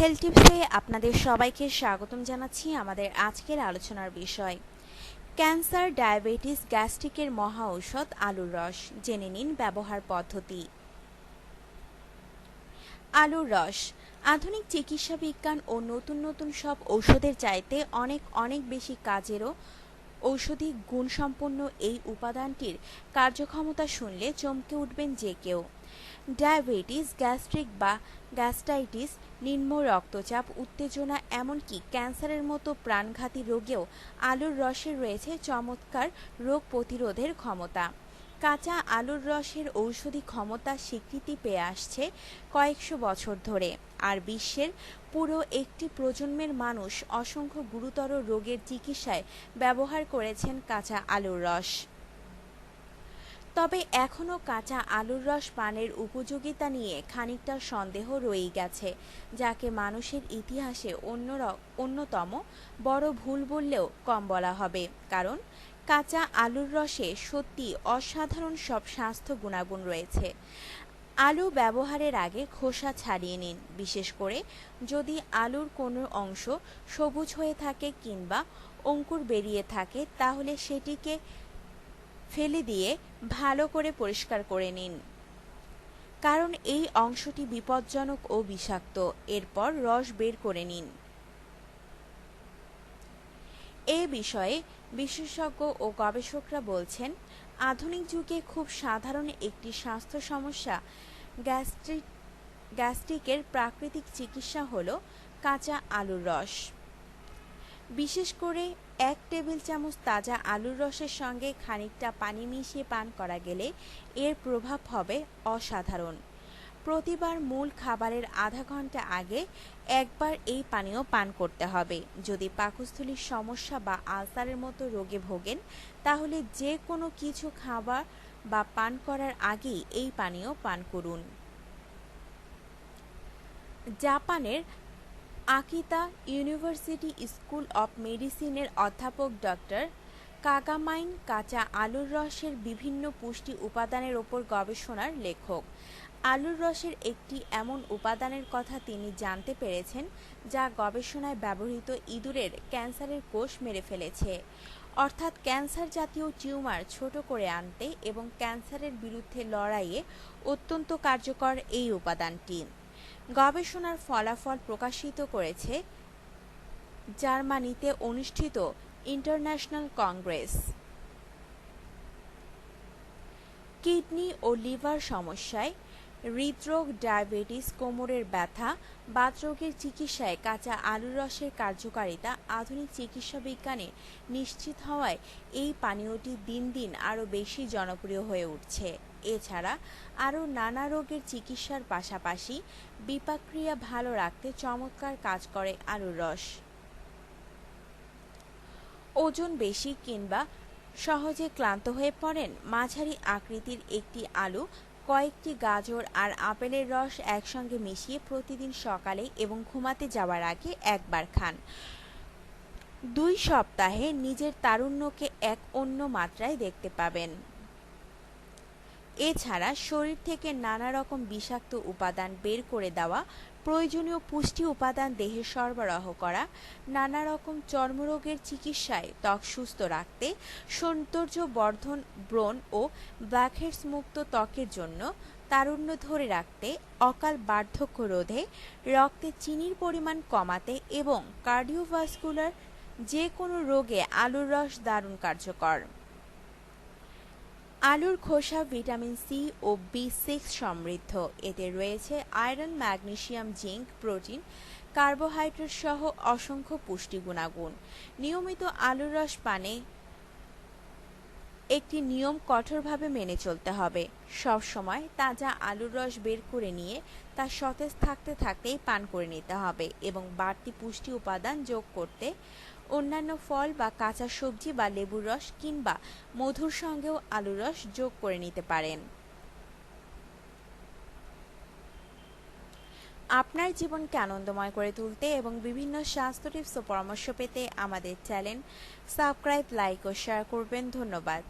Health টিপসে আপনাদের সবাইকে স্বাগতম জানাচ্ছি আমাদের আজকের আলোচনার বিষয়। ক্যান্সার, ডায়াবেটিস, গ্যাস্ট্রিকের মহা ঔষধ, আলুর রস। জেনে নিন ব্যবহার পদ্ধতি। আলুর রস। আধুনিক চিকিৎসা বিজ্ঞান ও নতুন নতুন সব ঔষধের চাইতে অনেক অনেক বেশি কাজেরও ঔষধি গুণসম্পন্ন এই উপাদানটির কার্যক্ষমতা শুনলে চমকে উঠবেন যে কেউ। ডায়াবেটিস, গ্যাস্ট্রিক বা গ্যাস্টাইটিস, নিম্ন রক্তচাপ, উত্তেজনা, এমনকি ক্যান্সারের মতো প্রাণঘাতী রোগেও আলুর রসে রয়েছে চমৎকার রোগ প্রতিরোধের ক্ষমতা। কাঁচা আলুর রসের ঔষধি ক্ষমতা স্বীকৃতি পেয়ে আসছে কয়েকশো বছর ধরে। আর বিশ্বের পুরো একটি প্রজন্মের মানুষ অসংখ্য গুরুতর রোগের চিকিৎসায় ব্যবহার করেছেন কাঁচা আলুর রস। তবে এখনও কাঁচা আলুর রস পানের উপযোগিতা নিয়ে খানিকটা সন্দেহ রয়েই গেছে, যাকে মানুষের ইতিহাসে অন্য অন্যতম বড় ভুল বললেও কম বলা হবে। কারণ, কাঁচা আলুর রসে সত্যি অসাধারণ সব স্বাস্থ্য গুণাগুণ রয়েছে। আলু ব্যবহারের আগে খোসা ছাড়িয়ে নিন, বিশেষ করে যদি আলুর কোনো অংশ সবুজ হয়ে থাকে কিংবা অঙ্কুর বেরিয়ে থাকে, তাহলে সেটিকে ফেলে দিয়ে ভালো করে পরিষ্কার করে নিন। কারণ এই অংশটি বিপজ্জনক ও বিষাক্ত, এরপর রস বের করে নিন। এ বিষয়ে বিশেষজ্ঞ ও গবেষকরা বলছেন, আধুনিক যুগে খুব সাধারণ একটি স্বাস্থ্য সমস্যা গ্যাস্ট্রিক, গ্যাস্ট্রিকের প্রাকৃতিক চিকিৎসা হল কাঁচা আলুর রস। বিশেষ করে এক টেবিল চামচ তাজা আলুর রসের সঙ্গে খানিকটা পানি মিশিয়ে পান করা গেলে এর প্রভাব হবে অসাধারণ। প্রতিবার মূল খাবারের আধা ঘণ্টা আগে একবার এই পানীয় পান করতে হবে। যদি পাকস্থলীর সমস্যা বা আলসারের মতো রোগে ভোগেন, তাহলে যে কোনো কিছু খাবার বা পান করার আগেই এই পানীয় পান করুন। জাপানের আকিতা ইউনিভার্সিটি স্কুল অব মেডিসিনের অধ্যাপক ডক্টর কাগামাইন কাঁচা আলুর রসের বিভিন্ন পুষ্টি উপাদানের ওপর গবেষণার লেখক। আলুর রসের একটি এমন উপাদানের কথা তিনি জানতে পেরেছেন, যা গবেষণায় ব্যবহৃত ইঁদুরের ক্যান্সারের কোষ মেরে ফেলেছে। অর্থাৎ ক্যান্সার জাতীয় টিউমার ছোট করে আনতে এবং ক্যান্সারের বিরুদ্ধে লড়াইয়ে অত্যন্ত কার্যকর এই উপাদানটি। গবেষণার ফলাফল প্রকাশিত করেছে জার্মানিতে অনুষ্ঠিত ইন্টারন্যাশনাল কংগ্রেস। কিডনি ও লিভার সমস্যায় হৃদরোগ, ডায়াবেটিস, কোমরের ব্যথা, বাতরোগের চিকিৎসায় কাঁচা আলুর রসের কার্যকারিতা, আধুনিক চিকিৎসা বিজ্ঞানে নিশ্চিত হওয়ায় এই পানীয়টি দিন দিন আরও বেশি জনপ্রিয় হয়ে উঠছে। এছাড়া আরও নানা রোগের চিকিৎসার পাশাপাশি বিপাক্রিয়া ভালো রাখতে চমৎকার কাজ করে আলুর রস। ওজন বেশি কিংবা সহজে ক্লান্ত হয়ে পড়েন মাঝারি আকৃতির একটি আলু কয়েকটি গাজর আর আপেলের রস একসঙ্গে মিশিয়ে প্রতিদিন সকালে এবং ঘুমাতে যাওয়ার আগে একবার খান। দুই সপ্তাহে নিজের তারুণ্যকে এক অন্য মাত্রায় দেখতে পাবেন। এছাড়া শরীর থেকে নানা রকম বিষাক্ত উপাদান বের করে দেওয়া, প্রয়োজনীয় পুষ্টি উপাদান দেহে সরবরাহ করা, নানা রকম চর্মরোগের চিকিৎসায় ত্বক সুস্থ রাখতে সৌন্দর্য বর্ধন ব্রণ ও ব্ল্যাকহেডস মুক্ত ত্বকের জন্য তারুণ্য ধরে রাখতে, অকাল বার্ধক্য রোধে, রক্তে চিনির পরিমাণ কমাতে এবং কার্ডিওভাস্কুলার যে কোনো রোগে আলুর রস দারুণ কার্যকর। আলুর খোসা, ভিটামিন সি ও বি সিক্স সমৃদ্ধ। এতে রয়েছে iron, magnesium, zinc, protein, carbohydrate সহ অসংখ্য পুষ্টি গুণাগুণ। নিয়মিত আলুর রস পানে একটি নিয়ম কঠোরভাবে মেনে চলতে হবে। সব সময় তাজা আলুর রস বের করে নিয়ে তা সতেজ থাকতে থাকতেই পান করে নিতে হবে এবং বাড়তি পুষ্টি উপাদান যোগ করতে অন্যান্য ফল বা কাঁচা সবজি বা লেবুর রস কিংবা মধুর সঙ্গেও আলুর রস যোগ করে নিতে পারেন। আপনার জীবনকে আনন্দময় করে তুলতে এবং বিভিন্ন স্বাস্থ্য টিপস ও পরামর্শ পেতে আমাদের চ্যানেল সাবস্ক্রাইব, লাইক ও শেয়ার করবেন। ধন্যবাদ।